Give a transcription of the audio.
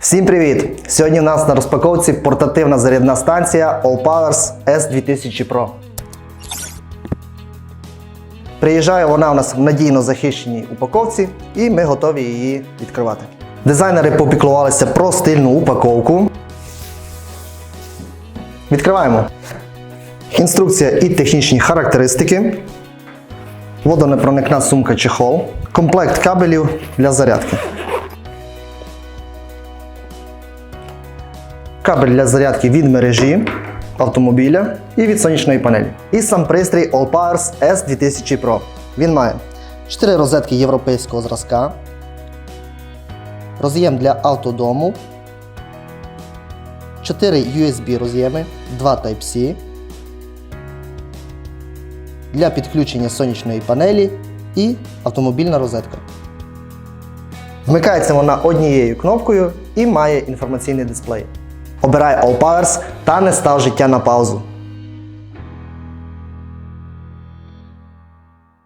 Всім привіт! Сьогодні у нас на розпаковці портативна зарядна станція AllPowers S2000 Pro. Приїжджає вона у нас в надійно захищеній упаковці і ми готові її відкривати. Дизайнери попіклувалися про стильну упаковку. Відкриваємо. Інструкція і технічні характеристики. Водонепроникна сумка чехол. Комплект кабелів для зарядки. Кабель для зарядки від мережі автомобіля і від сонячної панелі. І сам пристрій AllPowers S2000 Pro. Він має 4 розетки європейського зразка, роз'єм для автодому, 4 USB роз'єми, 2 Type-C, для підключення сонячної панелі і автомобільна розетка. Вмикається вона однією кнопкою і має інформаційний дисплей. Обирай All Powers та не став життя на паузу.